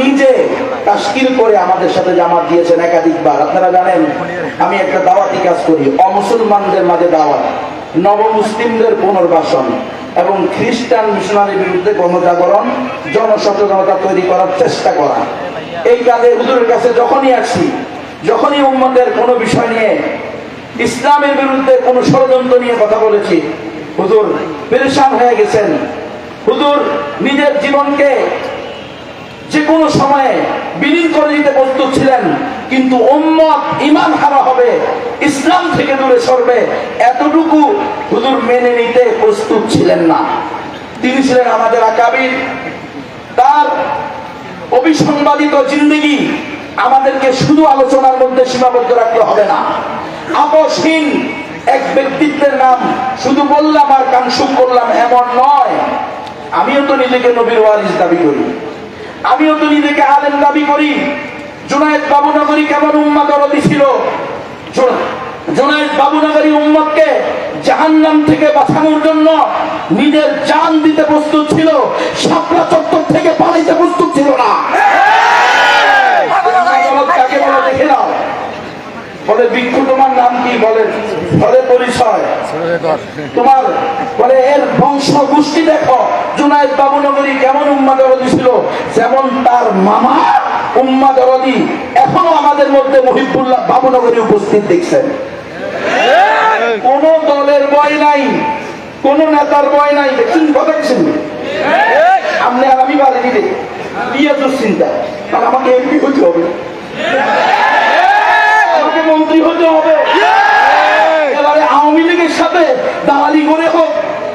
নিজে তাস্কির করে আমাদের সাথে জামাত দিয়েছেন একাধিকবার। আপনারা জানেন, আমি একটা দাওয়াতি কাজ করি। অমুসলমানদের মাঝে দাওয়াত, নবমুসলিমদের পুনর্বাসন এবং খ্রিস্টান মিশনারির বিরুদ্ধে গণজাগরণ, জনসচেতনতা তৈরি করার চেষ্টা করা। এই কাজে হুজুরের কাছে যখনই আসছি যখনই উম্মতের কোনো বিষয় নিয়ে ইসলামের বিরুদ্ধে কোনো ষড়যন্ত্র নিয়ে কথা বলেছি, হুজুর, পেরেশান হয়ে গেছেন। হুজুর, নিজের জীবনকে যে কোনো সময়ে বিলীন করে দিতে প্রস্তুত ছিলেন, কিন্তু উম্মত ইমান হারা হবে, ইসলাম থেকে দূরে সরবে, এতটুকু হুজুর মেনে নিতে প্রস্তুত ছিলেন না। তিনি ছিলেন আমাদের আকাবির। তার অভিসংবাদিত জিন্দগি আমাদেরকে শুধু আলোচনার মধ্যে সীমাবদ্ধ রাখতে হবে না। আপসহীন এক ব্যক্তিত্বের নাম শুধু বললাম আর কানসুক করলাম এমন নয়। আমিও তো নিজেকে নবীর ওয়ারিস দাবি করি। আমিও তো নিজেকে আলেম দাবি করি। জুনায়েদ বাবুনগরী কেমন উম্মা দরদি ছিল? জুনায়েদ বাবুনগরী উম্মতকে জাহান্নাম থেকে বাঁচানোর জন্য নিজের জান দিতে প্রস্তুত ছিল। শাপলা চত্বর থেকে পালাইতে প্রস্তুত ছিল না। বলে ভিক্ষু তোমার নাম কি? বলে বলে পরিচয়। তোমার বলে এর বংশ গোষ্ঠী দেখো। জুনায়দ বাবুনগরী কেমন উম্মা দরদি ছিল? যেমন তার মামা উম্মা এখনও আমাদের মধ্যে মহিবুল্লাহ বাবুনগরী উপস্থিত দেখছেন। কোন দলের ভয় নাই, কোন নেতার ভয় নাই। দেখছেন কথা আপনি আর আমি পারি দিলে বিয়ে দুশ্চিন্তা। আমাকে এমপি হতে হবে। আমাকে মন্ত্রী হতে হবে। এবারে আওয়ামী লীগের সাথে দালালি করে হোক,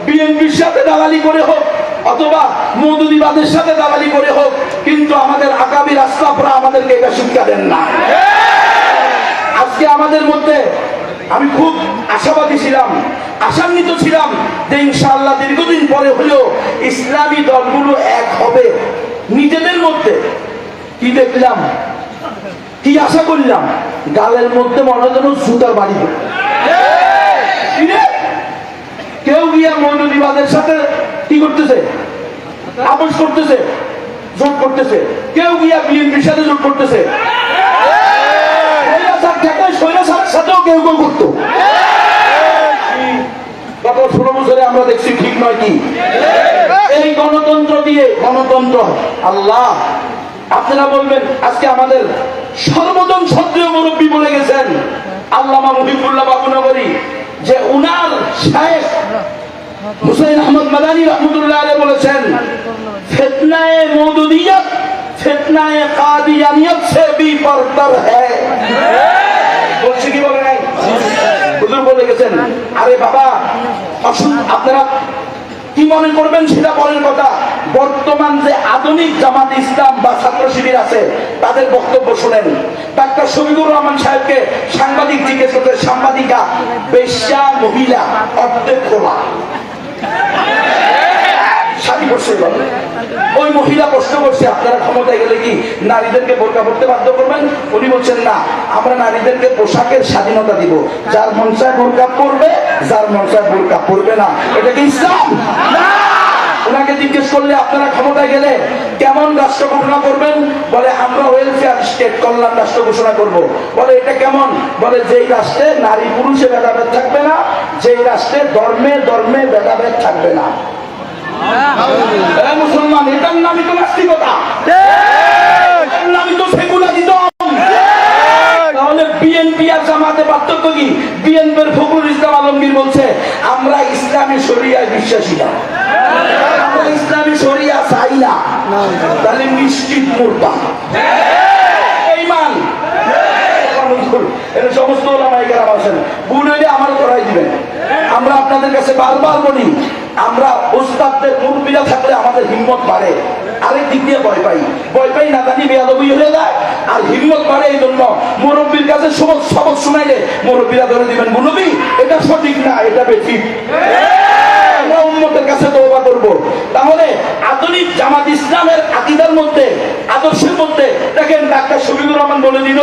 বিএনপির সাথে দালালি করে হোক অথবা মৌদুদিবাদের সাথে দালালি করে হোক, কিন্তু আমাদের আগামী রাস্তাপরা আমাদেরকে এটা শিক্ষা দেন না। আজকে আমাদের মধ্যে আমি খুব আশাবাদী ছিলাম, আশান্বিত ছিলাম যে ইনশাআল্লাহ দীর্ঘদিন পরে হলেও ইসলামী দলগুলো এক হবে। নিজেদের মধ্যে কি দেখলাম? কি আশা করলাম? গালের মধ্যে মনে যেন জুতার বাড়ি? কেউ গিয়া মৌলবাদের সাথে কি করতেছে? আপোষ করতেছে, জোট করতেছে। কেউ গিয়া বিএনপির সাথে জোট করতেছে। আমরা দেখছি এই গণতন্ত্র দিয়ে গণতন্ত্র আল্লাহ, আপনারা বলবেন, আজকে আমাদের মুহিবুল্লাহ বাবুনগরী যে উনার শেখ হুসেন আহমদ মাদানী রহমতুল্লাহ আলী বলেছেন, ফেতনায় মৌদুদিয়ত, ফেতনায় কাদিয়ানিয়ত সে বি পরতর হ্যায় বলছি কি বলে নাই? হুজুর বলে গেছেন, আরে বাবা অসুখ আপনারা কি মনে করবেন সেটা বলেন কথা। বর্তমান যে আধুনিক জামাত ইসলাম বা ছাত্র শিবির আছে, তাদের বক্তব্য শুনেন। ডাক্তার শফিকুর রহমান সাহেবকে সাংবাদিক জিজ্ঞেস করতে সাংবাদিকা, বেশ্যা মহিলা অর্ধেক খোলা ওই মহিলা প্রশ্ন করছে, আপনারা ক্ষমতায় গেলে কি নারীদেরকে বোরকা পড়তে বাধ্য করবেন? উনি বলছেন, না, আমরা নারীদেরকে পোশাকের স্বাধীনতা দিব। যার মন চায় বোরকা পরবে, যার মন চায় বোরকা পরবে না। এটা কি ইসলাম? ওনাকে জিজ্ঞেস করলে আপনারা ক্ষমতায় গেলে কেমন রাষ্ট্র ঘোষণা করবেন? বলে আমরা ওয়েলফেয়ার স্টেট কল্যাণ রাষ্ট্র ঘোষণা করব। বলে এটা কেমন? বলে যেই রাষ্ট্রে নারী পুরুষে ভেদাভেদ থাকবে না যেই রাষ্ট্রে ধর্মে ধর্মে ভেদাভেদ থাকবে না। এরা মুসলমান এটার নামই তো নাস্তিকতা এটার নামই তো সেকুলারিজম তাহলে বিএনপি জামাতে পার্থক্য কি? বিএনপির ফখরুল ইসলাম আলমগীর বলছে, আমরা ইসলামী শরিয়ায় বিশ্বাসী না। আমরা ইসলামী শরিয়া চাই না। তাহলে নিশ্চিত মুরবা এইমান এটা সমস্ত আমার করাই দিবেন। আমরা আপনাদের কাছে বারবার বলি, আমরা উস্তাদদের মুরব্বীরা থাকলে আমাদের হিম্মত বাড়ে। আরেক দিক দিয়ে ভয় পাই। ভয় পাই না জানি বেয়াদবি হয়ে যায়, আর হিম্মত বাড়ে এই জন্য। মুরব্বীর কাছে সবক সবক শুনাইলে মুরব্বীরা ধরে দিবেন, মুরব্বী, এটা সঠিক না, এটা বেশি আমরা উন্মতের কাছে তওবা করব তাহলে আধুনিক জামাত ইসলামের আকিদার মধ্যে, আদর্শের মধ্যে, দেখেন ডাক্তার শফিকুর রহমান বলে দিল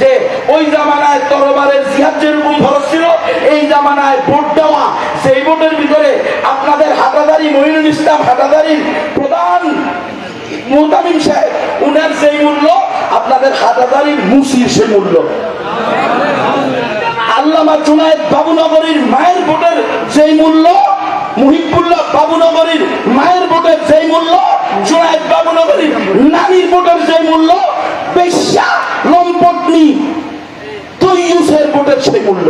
যে, ওই জামানায় তরবারের জিহাদ যেরকম খরচ ছিল, এই জামানায় ভোট দেওয়া, সেই ভোটের ভিতরে আপনাদের হাটাদারি, মহিনুল ইসলাম হাটাদারির প্রধান মোহতামিম সাহেব, উনার যে আদাদারির মুসির সে মূল্য। আল্লামা জুনায়েদ বাবুনগরীর মায়ের ভোটের যেই মূল্য মুহিবুল্লাহ বাবুনগরীর মায়ের ভোটের যে মূল্য জুনায়েদ বাবুনগরীর নানির ভোটের যে মূল্য বেশ্যা লম্পটনি তৈয়ুসের ভোটের সেই মূল্য।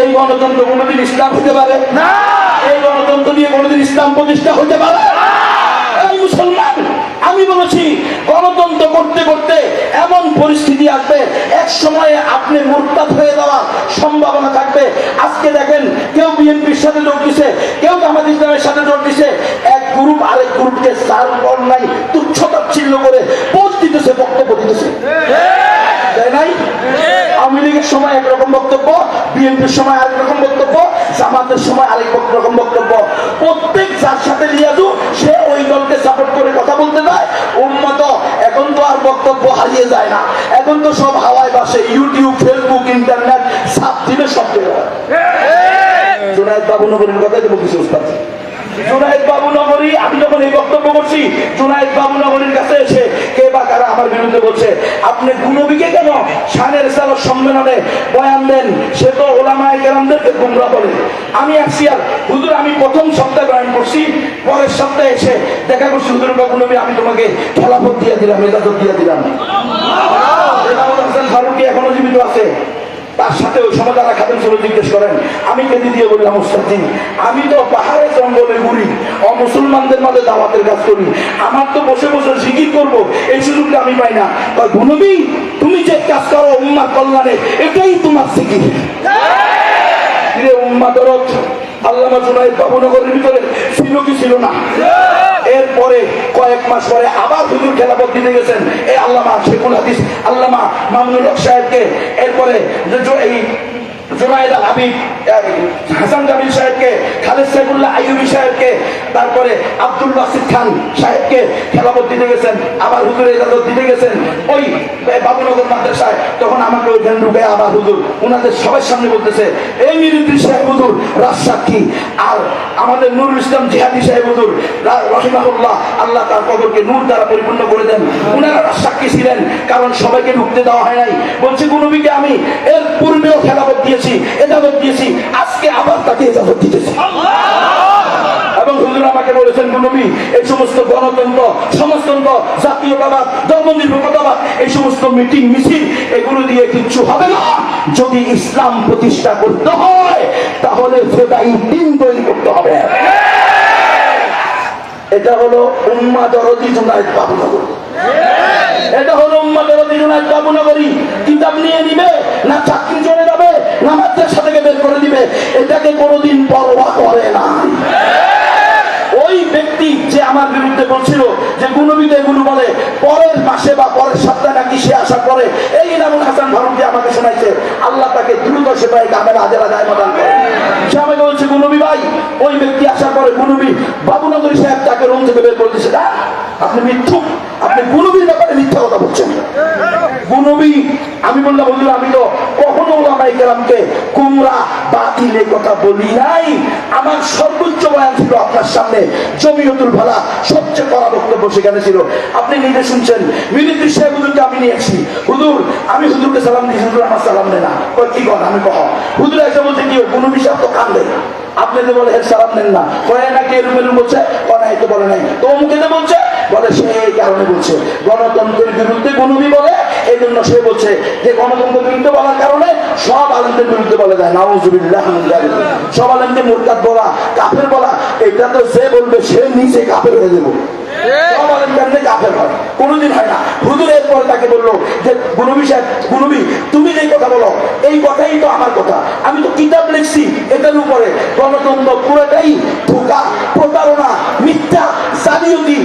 এই গণতন্ত্র কোনোদিন ইসলাম হতে পারে? না। এই গণতন্ত্র নিয়ে কোনোদিন ইসলাম প্রতিষ্ঠা হতে পারে? এই মুসলমান আমি বলেছি, গণতন্ত্র করতে করতে এমন পরিস্থিতি আসবে, এক সময়ে আপনি মোরতাদ হয়ে যাওয়ার সম্ভাবনা থাকবে। আজকে দেখেন, কেউ বিএনপির সাথে যোগ দিছে, কেউ জামাত ইসলামের সাথে যোগ দিছে। এক গ্রুপ আরেক গ্রুপকে সার নাই, তুচ্ছতাচ্ছিল্য করে পোস্ট দিতেছে, বক্তব্য দিতেছে। আওয়ামী লীগের সময় একরকম বক্তব্য, বিএনপির সময় আরেক রকম বক্তব্য, জামাতের সময় আরেক রকম বক্তব্য। প্রত্যেক যার সাথে লিয়াজু, সে ওই দলকে সাপোর্ট করে কথা বলতে দেয় উন্মত এখন তো আর বক্তব্য হারিয়ে যায় না এখন তো সব হাওয়ায় বাসে ইউটিউব ফেসবুক ইন্টারনেট সাত দিনে সব বের হয়। জোনায়দ বাবু নগরীর কথাই কিছু উস্তাদ। জুনায়দ বাবু নগরী আমি যখন এই বক্তব্য করছি জুনায়দ বাবু নগরীর কাছে এসে কে বা কারা আমার বিরুদ্ধে বলছে? আপনি গুণবিকে কেন শানের সালক সম্মেলনে বয়ান দেন? সে তো ওলামায় কেরামদেরকে গুমরা বলে। আমি আসছি আর হুজুর আমি প্রথম সপ্তাহে বয়ান করছি পরের সপ্তাহে এসে দেখা করছি হুজুর বাবু নবী আমি তোমাকে খেলাফত দিয়ে দিলাম মেজাজত দিয়ে দিলাম। ফারুকি এখনও জীবিত আছে। তার সাথে ওই সময় যারা খাতেন ছিল জিজ্ঞেস করেন, আমি কেঁদে দিয়ে বললাম উস্তাদি আমি তো পাহাড়ে জঙ্গলে ঘুরি ও মুসলমানদের মাঝে দাওয়াতের কাজ করি, আমার তো বসে বসে জিকির করব, এই সুযোগটা আমি পাই না। কয় গুনবি তুমি যে কাজ করো উম্মার কল্যাণে, এটাই তোমার জিকির। উম্মা দরদ আল্লামা জুনাইদ বাবুনগরের ভিতরে ছিল কি ছিল না। এরপরে কয়েক মাস পরে আবার হুজুর খেলাপথ দিতে গেছেন। এই আল্লামা শেখুল হাদিস, আল্লামা মামুনুল হক সাহেবকে। এরপরে এই হাসান সাহেবকে সাহেবকে, তারপরে আব্দুল বাসিদ খান সাহেবকে খেলাপথ দিতে গেছেন, আবার হুজুর দিতে গেছেন। ওই বাবুনগর মাদ্রাসায় তখন আমাকে ওই ধ্যান ঢুকে আবার হুজুর ওনাদের সবার সামনে বলতেছে, এই মিরিদ্রি সাহেব হুজুর রাজসাক্ষী আর আমাদের নুরুল ইসলাম জিহাদি সাহেব হুজুর রহিমাহুল্লাহ, আল্লাহ তার কবরকে নূর দ্বারা পরিপূর্ণ করে দেন। ওনারা রাজসাক্ষী ছিলেন, কারণ সবাইকে ঢুকতে দেওয়া হয় নাই। বলছে গুনবিকে আমি এর পূর্বেও খেলাপথ দিয়েছি এজাজত দিয়েছি, আজকে আবার তাকে এজাজত দিতেছি। এবং আমাকে বলেছেন নবী এই সমস্ত গণতন্ত্র, সমাজতন্ত্র, জাতীয়তাবাদ এই সমস্ত মিটিং, মিছিল, এগুলো দিয়ে কিচ্ছু হবে না। যদি ইসলাম প্রতিষ্ঠা করতে হয়, তাহলে তৈরি করতে হবে। এটা হলো উম্মা দরদি এটা হলো উম্মা দরদি জুনায়দ কিতাব নিয়ে নিবে, না চাকরি চলে যাবে, না বের করে দিবে। এটাকে কোনোদিন পরোয়া করে না আমার বিরুদ্ধে বলছিল যে গুণবিদ এগুলো বলে, পরের মাসে বা পরের সপ্তাহে নাকি সে আশা করে এই ইনামুল হাসান ফারুকি আমাকে শোনাইছে, আল্লাহ তাকে দ্রুত সেবায় কামের করে। সে আমাকে বলছে গুণবি ভাই, ওই ব্যক্তি আশা করে গুণবি বাবুনগরী সাহেব তাকে রুম থেকে বের করে দিছে না, আপনি মিথ্যুক, আপনি গুণবির ব্যাপারে মিথ্যা বলছেন গুণবী আমি বললাম, হুজুর, আমি তো কখনো ওলামাই কেরামকে কুমরা বাতিল কথা বলি নাই। আমার সর্বোচ্চ বয়ান ছিল আপনার সামনে, জমিয়তুল ভালা সবচেয়ে কড়া বক্তব্য সেখানে ছিল। আপনি নিজে শুনছেন মিলিত্রি সাহেব হুজুরকে আমি নিয়ে আসছি হুজুর, আমি হুজুরকে সালাম দিয়েছি হুজুর আমার সালাম নেই না। কই কি কর আমি কহ। হুজুর এসে বলছে, কি কোনো বিষয় তো কান্দে আপনি যে বলে সালাম নেন না, কয়ে নাকি এরুম বলছে কয় নাই তো বলে নাই। তো যে বলছে বলে, সে এই কারণে বলছে, গণতন্ত্রের বিরুদ্ধে গুনবি বলে এই জন্য সে বলছে যে গণতন্ত্রের বিরুদ্ধে বলার কারণে সব আলমদের বিরুদ্ধে বলে যায় নাউজুবিল্লাহ। সব আলমদের মুরতাদ বলা, কাফের বলা, এটা তো সে বলবে, সে নিজে কাফের হয়ে যাব। সব আলেম কাফের কোনোদিন না। হুজুর এরপরে তাকে বলল যে গুনবি সাহেব গুনবি তুমি যে কথা বলো, এই কথাই তো আমার কথা। আমি তো কিতাব লিখছি, এটার উপরে গণতন্ত্র পুরোটাই ধোকা, প্রতারণা, মিথ্যা, জালিয়াতি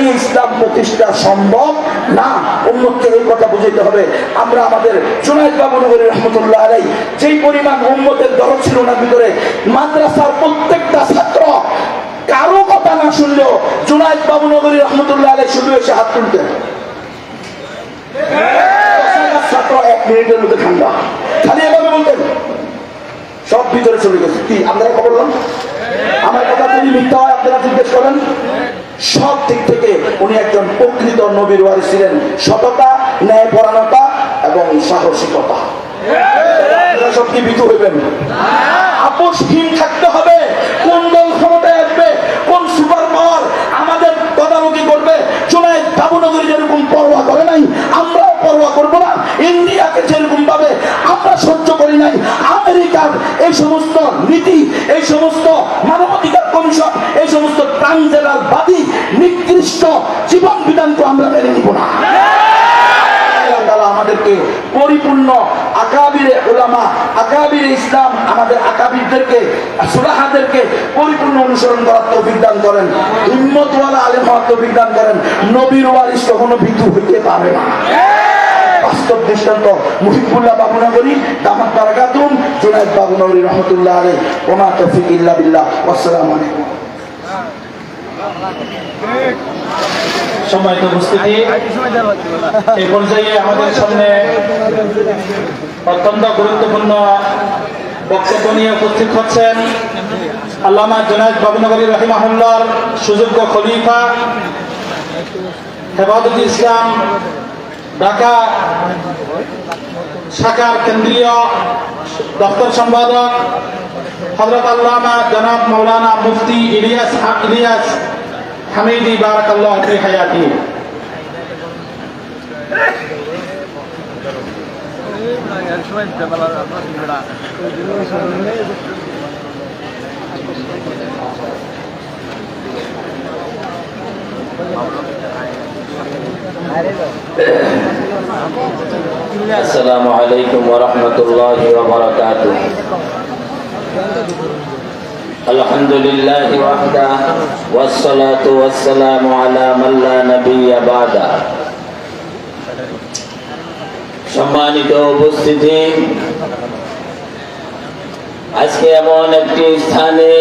দিয়ে ইসলাম প্রতিষ্ঠা সম্ভব? না অন্যকে এই কথা বুঝাইতে হবে। আমরা আমাদের জুনায়দ বাবু নগরী রহমতুল্লাহ আলাই যেই পরিমাণ উম্মতের দরদ ছিল ওনার ভিতরে, মাদ্রাসার প্রত্যেকটা ছাত্র কারও কথা না শুনলেও জুনায়দ বাবু নগরী রহমতুল্লাহ আলাই শুধু এসে হাত তুলতেন। ছাত্র এক মিনিটের মধ্যে ঠান্ডা। খালি এভাবে বলতেন। সব ভিতরে চলে গেছে। কি, আপনারা আমার কথা যদি মিথ্যা হয়, আপনারা জিজ্ঞেস করেন উনি একজন প্রকৃত নবীর ওয়ারিস ছিলেন। সততা, ন্যায়পরায়ণতা এবং সাহসিকতা। হইবেন? আপোষহীন থাকতে হবে। কোন দল ক্ষমতায় আসবে? কোন সুপার পাওয়ার আমাদের তদারকি করবে? চুনায় যেরকম পরোয়া করে নাই, আমরাও পরোয়া করব না। ইন্ডিয়াকে যেরকম ভাবে আমরা সহ্য করি নাই। আমেরিকার এই সমস্ত নীতি, এই সমস্ত মানবাধিকার কমিশন, এই সমস্ত ট্রান্সজেন্ডার বাদী, নিকৃষ্ট জীবন বিধানকে আমরা মেনে নিব না। আমাদেরকে পরিপূর্ণ আকাবিরে ওলামা আকাবিরে ইসলাম, আমাদের আকাবিরদেরকে সুরাহাদেরকে পরিপূর্ণ অনুসরণ করার তৌফিক দান করেন। হিম্মতওয়ালা আলেম হওয়ার তৌফিক দান করেন। নবীর ওয়ারিস কখনো বিতু হইতে পারে না। বাস্তব দৃষ্টান্ত, মুহিবুল্লাহ বাবুনগরী, দামাত বারাকাতুম, জুনায়দ বাবুনগরী রহমতুল্লাহ আলাই ওমা তৌফিক ইল্লা বিল্লাহ। আসসালামু আলাইকুম। সম্মানিত উপস্থিতি। এই পর্যায়ে আমাদের সামনে অত্যন্ত গুরুত্বপূর্ণ বক্তব্য নিয়ে উপস্থিত হচ্ছেন আল্লামা জুনায়দ বাবুনগরী রহিমাহুল্লার সুযোগ্য খলিফা, হেফাজত ইসলাম, ঢাকা শাখার কেন্দ্রীয় দপ্তর সম্পাদক হজরত আল্লামা জনাব মৌলানা মুফতি ইলিয়াস ইলিয়াস হামিদি বারাকাল্লাহ ফি হায়াতি السلام عليكم ورحمة الله وبركاته الحمد لله وحده والصلاة والسلام على من لا نبي بعده সম্মানিত উপস্থিতি আজকে এমন একটি স্থানে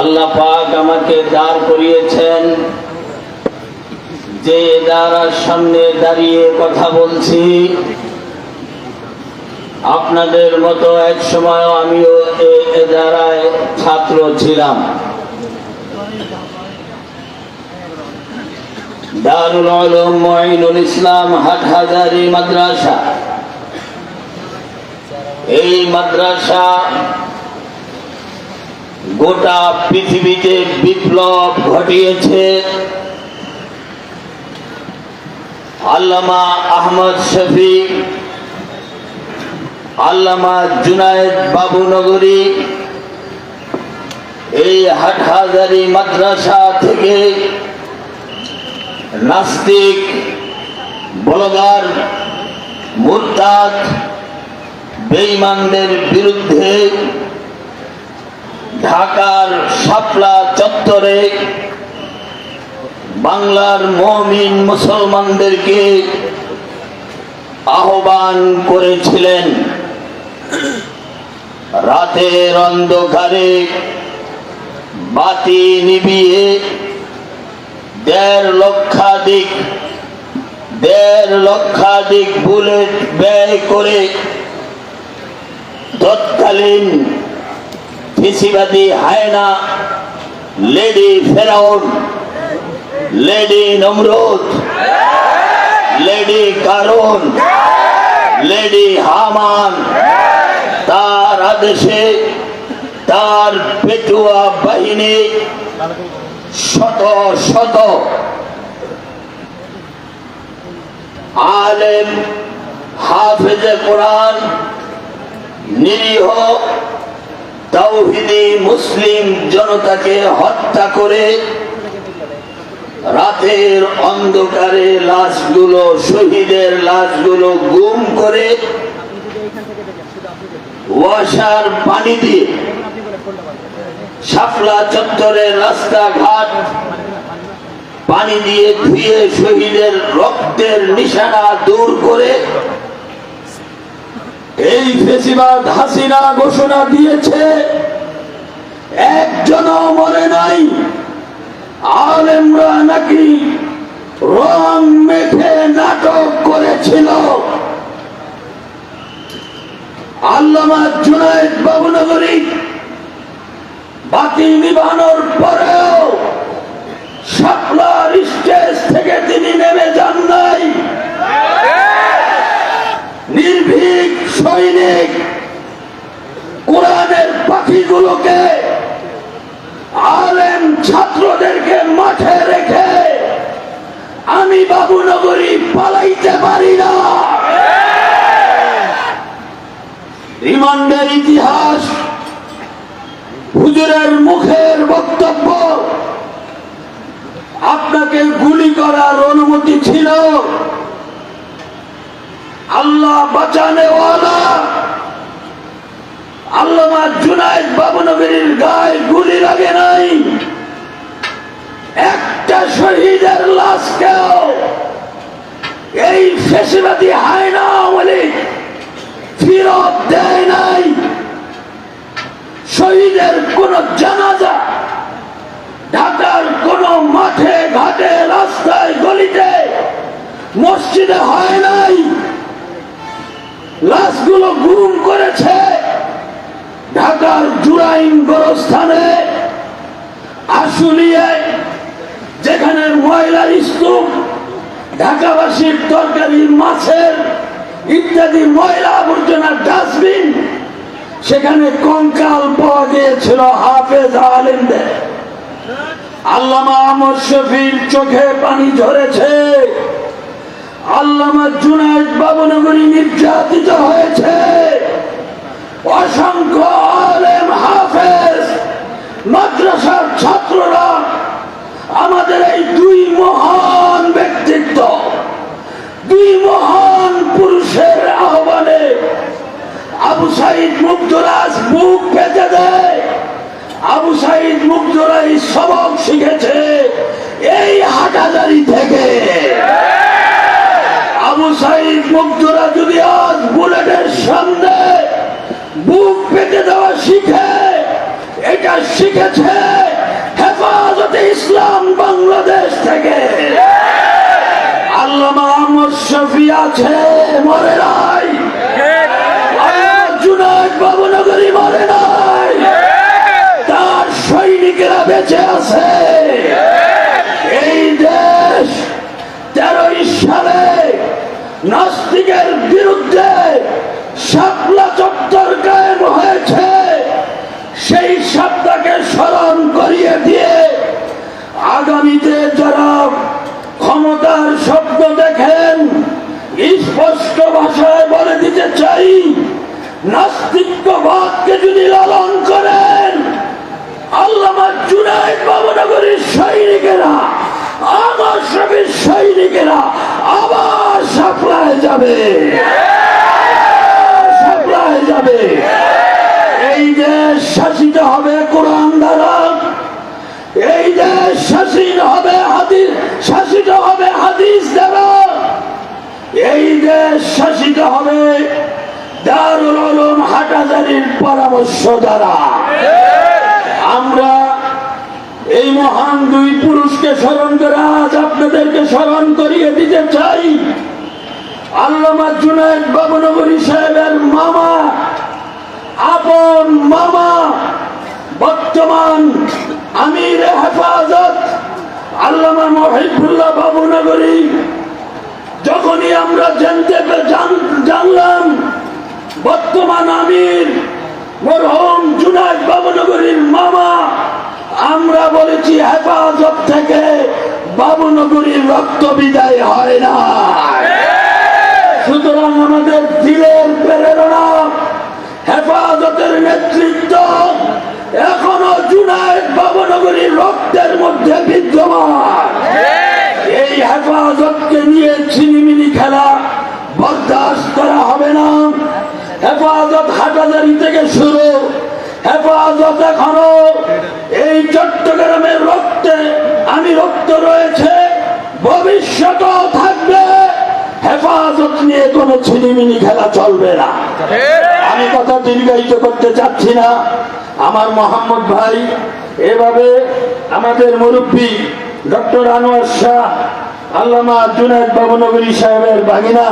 আল্লাহ পাক আমাকে দাঁড় করিয়েছেন যে দ্বারার সামনে দাঁড়িয়ে কথা বলছি আপনাদের মতো এক সময় আমিও ছাত্র ছিলাম। দারুল আলম মঈনুল ইসলাম হাটহাজারি মাদ্রাসা। এই মাদ্রাসা গোটা পৃথিবীতে বিপ্লব ঘটিয়েছে। আল্লামা আহমদ শফিক আল্লামা জুনায়েদ বাবুনগরী এই হাটহাজারি মাদ্রাসা থেকে নাস্তিক বলগার মুরতাদ বেঈমানদের বিরুদ্ধে ঢাকার শাপলা চত্বরে বাংলার মমিন মুসলমানদেরকে আহ্বান করেছিলেন। রাতের অন্ধকারে বাতি নিবিয়ে দেড় লক্ষাধিক দেড় লক্ষাধিক বুলেট ব্যয় করে তৎকালীন কৃষিবাদী হায়না, লেডি ফেরাউন, লেডি নমরুদ, লেডি কারণ লেডি হামান, তার আদেশে, তার পেটুয়া বাহিনী শত শত আলেম হাফেজে কোরআন, নিরীহ তৌহিদি মুসলিম জনতাকে হত্যা করে রাতের অন্ধকারে লাশগুলো, শহীদের লাশগুলো গুম করে ওয়াসার পানি দিয়ে শাপলা চত্বরের রাস্তাঘাট পানি দিয়ে ধুয়ে শহীদের রক্তের নিশানা দূর করে এই ফেসিবাদ হাসিনা ঘোষণা দিয়েছে, একজনও মরে নাই। আলেমরা নাকি রং মেখে নাটক করেছিল? আল্লামা জুনায়দ বাবুনগরী বাতি নিবানোর পরেও সাপলার স্টেজ থেকে তিনি নেমে যান নাই। নির্ভীক সৈনিক কোরআনের পাখিগুলোকে আলেম ছাত্রদেরকে মাঠে রেখে আমি বাবুনগরী পালাইতে পারি না। রিমান্ডের ইতিহাস, হুজুরের মুখের বক্তব্য, আপনাকে গুলি করার অনুমতি ছিল। আল্লাহ বাঁচানেওয়ালা আল্লামা জুনায়দ বাবনগরীর গায়ে গুলি লাগে নাই। একটা শহীদের লাশকেও এই ফেসিবাদী হায়না বলে ফিরত দেয় নাই। শহীদের কোন জানাজা, ঢাকার কোন মাঠে, ঘাটে, রাস্তায়, গলিতে, মসজিদে হয় নাই। লাশগুলো গুম করেছে। ঢাকার জুরাইন গোরস্থানে আশুলিয়ায় যেখানে ময়লার স্তূপ ঢাকাবাসীর তরকারি, মাছের ইত্যাদি ময়লা আবর্জনার ডাস্টবিন, সেখানে কঙ্কাল পাওয়া গিয়েছিল হাফেজ আলেমদের। আল্লামা আমর শফির চোখে পানি ঝরেছে। আল্লামা জুনায়দ বাবনগরী নির্যাতিত হয়েছে অসংখ্য আলেম হাফেজ মাদ্রাসার ছাত্ররা আমাদের এই দুই মহান ব্যক্তিত্ব দুই মহান পুরুষের আহ্বানে আবু সাইদ মুগ্ধরাজ বুক পেতে দেয় আবু সাইদ মুগ্ধরাই সবক শিখেছে এই হাটাজারি থেকে আবু সাইদ মুগ্ধরা যদি আজ বুলেটের সামনে বুক পেতে দেওয়া শিখে এটা শিখেছে হেফাজতে ইসলাম বাংলাদেশ থেকে তার সৈনিকেরা বেঁচে আছে। এই দেশ তেরোই সালে নাস্তিকের বিরুদ্ধে শাপলা চত্বর কায়েম হয়েছে। সেই শব্দকে স্মরণ করিয়ে দিয়ে আগামীতে যারা ক্ষমতার শব্দ দেখেন স্পষ্ট ভাষায় বলে দিতে চাই নাস্তিক্যবাদকে যদি লালন করেন আবার যাবে। যাবে। এই দেশ শাসিত হবে কোরআন দ্বারা এই দেশ শাসিত হবে হাদিস শাসিত হবে হাদিস দ্বারা এই দেশ শাসিত হবে, দারুল উলুম হাটাজারির পরামর্শ দ্বারা। আমরা এই মহান দুই পুরুষকে স্মরণ করে আজ আপনাদেরকে স্মরণ করিয়ে দিতে চাই। আল্লামা জুনায়দ বাবনগরী সাহেবের মামা, আপন মামা, বর্তমান আমির হেফাজত, আল্লামা মহিবুল্লাহ বাবুনগরী যখনই আমরা জানতে জানলাম, বর্তমান আমির মরহম জুনায়দ বাবুনগরীর মামা, আমরা বলেছি, হেফাজত থেকে বাবুনগরীর রক্ত বিদায় হয় না। সুতরাং আমাদের দিলের প্রেরণা, হেফাজতের নেতৃত্ব এখনও জুনায়দ বাবনগরীর রক্তের মধ্যে বিদ্যমান। এই হেফাজতকে নিয়ে ছিনিমিনি খেলা বরদাস্ত করা হবে না। হেফাজত হাটাজারি থেকে শুরু। হেফাজত এখনও এই চট্টগ্রামের রক্তে আমি রক্ত রয়েছে, ভবিষ্যতেও থাকবে। হেফাজত নিয়ে কোনো ছিনিমিনি খেলা চলবে না। আমি কথা দীর্ঘায়িত করতে চাচ্ছি না। আমার মোহাম্মদ ভাই, এভাবে আমাদের মুরব্বী ডক্টর আনোয়ার শাহ আল্লামা জুনায়দ বাবুনগরী সাহেবের বাগিনা।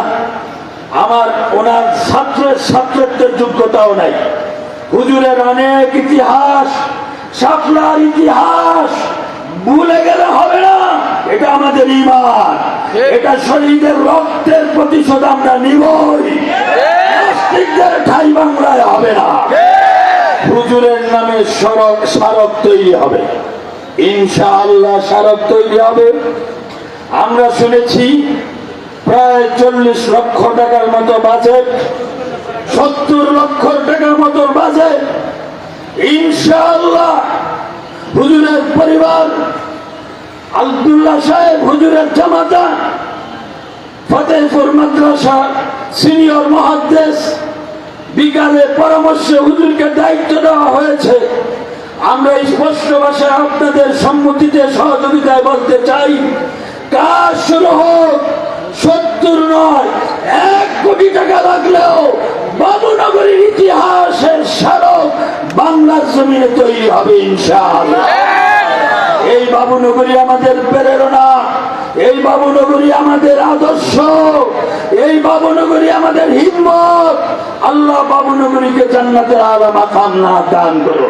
আমার ওনার ছাত্রের ছাত্রত্বের যোগ্যতাও নাই। হুজুরের অনেক ইতিহাস সাফলার ইতিহাস ভুলে গেলে হবে না। এটা আমাদের ইমান এটা শরীরের রক্তের প্রতিশোধ আমরা নিবই। নাস্তিকদের ঠাই বাংলায় হবে না। হুজুরের নামে সড়ক স্মারক তৈরি হবে। ইনশাআল্লাহ স্মারক তৈরি হবে। আমরা শুনেছি প্রায় চল্লিশ লক্ষ টাকার মতো বাজেট, সত্তর লক্ষ টাকার মতো বাজেট। ইনশাআল্লাহ হুজুরের পরিবার, আব্দুল্লাহ সাহেব হুজুরের জামাতা, ফতেহপুর মাদ্রাসা সিনিয়র মহাদেশ বিকালে পরামর্শে হুজুরকে দায়িত্ব দেওয়া হয়েছে। আমরা স্পষ্ট ভাষায় আপনাদের সম্মতিতে সহযোগিতায় বলতে চাই কাজ শুরু হোক, সত্তর নয়, এক কোটি টাকা লাগলেও বাবুনগরীর ইতিহাসের স্মারক বাংলার জমিনে তৈরি হবে ইনশাআল্লাহ। এই বাবুনগরী আমাদের প্রেরণা, এই বাবুনগরী আমাদের আদর্শ, এই বাবুনগরী আমাদের হিম্মত। আল্লাহ বাবুনগরীকে জান্নাতের আলা মাকাম না দান করো